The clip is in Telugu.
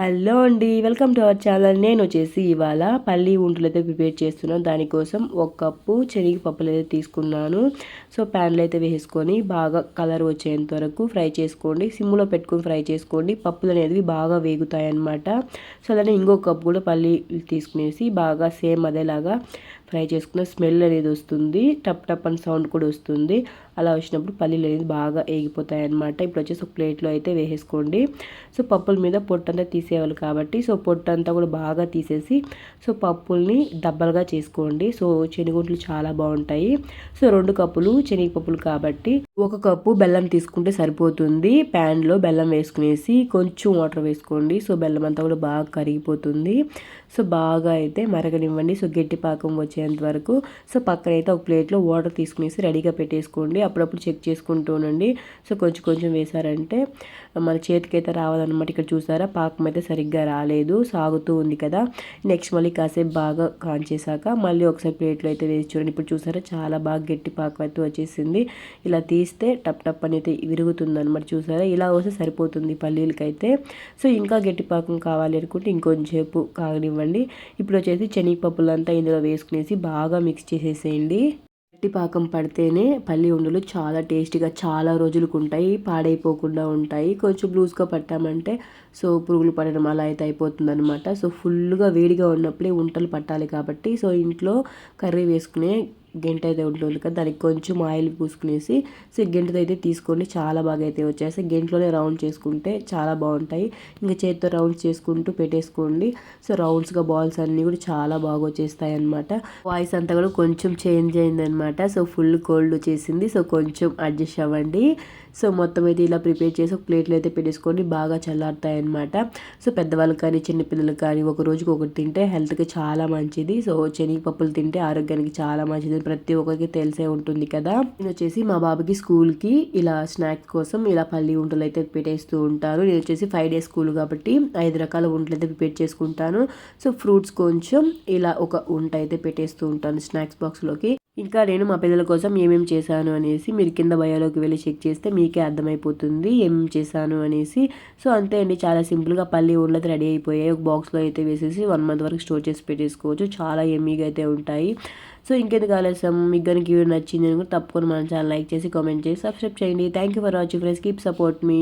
హలో అండి వెల్కమ్ టు అవర్ ఛానల్. నేను వచ్చేసి ఇవాళ పల్లి ఉంటులు అయితే ప్రిపేర్ చేస్తున్నాను. దానికోసం ఒక కప్పు శనగపప్పులు అయితే తీసుకున్నాను. సో ప్యాన్లో అయితే వేసుకొని బాగా కలర్ వచ్చేంత వరకు ఫ్రై చేసుకోండి. సిమ్లో పెట్టుకొని ఫ్రై చేసుకోండి. పప్పులు అనేవి బాగా వేగుతాయి అన్నమాట సో అలానే ఇంకొక కప్పు కూడా పల్లి తీసుకునేసి బాగా సేమ్ అదేలాగా ఫ్రై చేసుకున్న స్మెల్ అనేది వస్తుంది. టప్ టప్ అని సౌండ్ కూడా వస్తుంది. అలా వచ్చినప్పుడు పల్లీలు అనేది బాగా ఏగిపోతాయి అనమాట ఇప్పుడు వచ్చేసి ఒక ప్లేట్లో అయితే వేసేసుకోండి. సో పప్పుల మీద పొట్టంతా తీసేయాలి కాబట్టి సో పొట్టంతా కూడా బాగా తీసేసి సో పప్పుల్ని డబ్బలుగా చేసుకోండి. సో శనగుంట్లు చాలా బాగుంటాయి. సో రెండు కప్పులు శనగపప్పులు కాబట్టి ఒక కప్పు బెల్లం తీసుకుంటే సరిపోతుంది. ప్యాన్లో బెల్లం వేసుకునేసి కొంచెం వాటర్ వేసుకోండి. సో బెల్లం అంతా కూడా బాగా కరిగిపోతుంది. సో బాగా అయితే మరగనివ్వండి. సో గట్టి పాకం వచ్చే వచ్చేంత వరకు. సో పక్కన అయితే ఒక ప్లేట్లో వాటర్ తీసుకునేసి రెడీగా పెట్టేసుకోండి. అప్పుడప్పుడు చెక్ చేసుకుంటూ ఉండండి సో కొంచెం కొంచెం వేసారంటే మన చేతికి అయితే రావాలన్నమాట. ఇక్కడ చూసారా? పాకం అయితే సరిగ్గా రాలేదు. సాగుతూ ఉంది కదా. నెక్స్ట్ మళ్ళీ కాసేపు బాగా కాంచేశాక మళ్ళీ ఒకసారి ప్లేట్లో అయితే వేసి చూడండి. ఇప్పుడు చూసారా? చాలా బాగా గట్టి పాకం అయితే వచ్చేసింది. ఇలా తీస్తే టప్ టప్ అనేది విరుగుతుంది అనమాట చూసారా? ఇలా వస్తే సరిపోతుంది పల్లీలకైతే. సో ఇంకా గట్టి పాకం కావాలి అనుకుంటే ఇంకొంచెంసేపు కాగనివ్వండి. ఇప్పుడు వచ్చేసి శనగపప్పులంతా ఇందులో వేసుకునేసి బాగా మిక్స్ చేసేసేయండి. గట్టి పాకం పడితేనే పల్లి ఉండలు చాలా టేస్టీగా చాలా రోజులకు ఉంటాయి పాడైపోకుండా ఉంటాయి. కొంచెం లూజ్గా పట్టామంటే సో పురుగులు పడడం అలా అయితే అయిపోతుంది అనమాట సో ఫుల్గా వేడిగా ఉన్నప్పుడే ఉంటలు పట్టాలి కాబట్టి సో ఇంట్లో కర్రీ వేసుకునే గెంట అయితే ఉంటుంది కదా దానికి కొంచెం ఆయిల్ పూసుకునేసి సో గెంటతో అయితే తీసుకోండి. చాలా బాగా అయితే వచ్చేసి గెంట్లోనే రౌండ్ చేసుకుంటే చాలా బాగుంటాయి. ఇంకా చేతితో రౌండ్స్ చేసుకుంటూ పెట్టేసుకోండి. సో రౌండ్స్గా బాల్స్ అన్నీ కూడా చాలా బాగా వచ్చేస్తాయి అనమాట వాయిస్ అంతా కూడా కొంచెం చేంజ్ అయిందనమాట సో ఫుల్ కోల్డ్ వచ్చేసింది. సో కొంచెం అడ్జస్ట్ అవ్వండి. సో మొత్తం అయితే ఇలా ప్రిపేర్ చేసి ఒక ప్లేట్లో అయితే పెట్టేసుకొని బాగా చల్లారుతాయి అనమాట సో పెద్దవాళ్ళకి కానీ చిన్నపిల్లలకు కానీ ఒక రోజుకి ఒకటి తింటే హెల్త్కి చాలా మంచిది. సో శనగపప్పులు తింటే ఆరోగ్యానికి చాలా మంచిది. ప్రతి ఒక్కరికి తెలిసే ఉంటుంది కదా. నేను వచ్చేసి మా బాబుకి స్కూల్కి ఇలా స్నాక్స్ కోసం ఇలా పల్లి వంటలు అయితే పెట్టేస్తూ ఉంటాను నేను వచ్చేసి ఫైవ్ డేస్ స్కూల్ కాబట్టి ఐదు రకాల వంటలు అయితే ప్రిపేర్ చేసుకుంటాను. సో ఫ్రూట్స్ కొంచెం ఇలా ఒక వంట అయితే పెట్టేస్తూ ఉంటాను స్నాక్స్ బాక్స్లోకి. ఇంకా నేను మా పిల్లల కోసం ఏమేమి చేశాను అనేసి మీరు కింద బయోలోకి వెళ్ళి చెక్ చేస్తే మీకే అర్థమైపోతుంది ఏమేమి చేశాను అనేసి. సో అంతే అండి. చాలా సింపుల్గా పల్లి ఉండలు రెడీ అయిపోయాయి. ఒక బాక్స్లో అయితే వేసేసి వన్ మంత్ వరకు స్టోర్ చేసి పెట్టేసుకోవచ్చు. చాలా ఎమ్మీగా అయితే ఉంటాయి. సో ఇంకెందుకు ఆలస్యం? మీకు కనుక నచ్చింది అని కూడా తప్పకుండా మన ఛానల్ లైక్ చేసి కామెంట్ చేసి సబ్స్క్రైబ్ చేయండి. Thank you for watching friends keep support me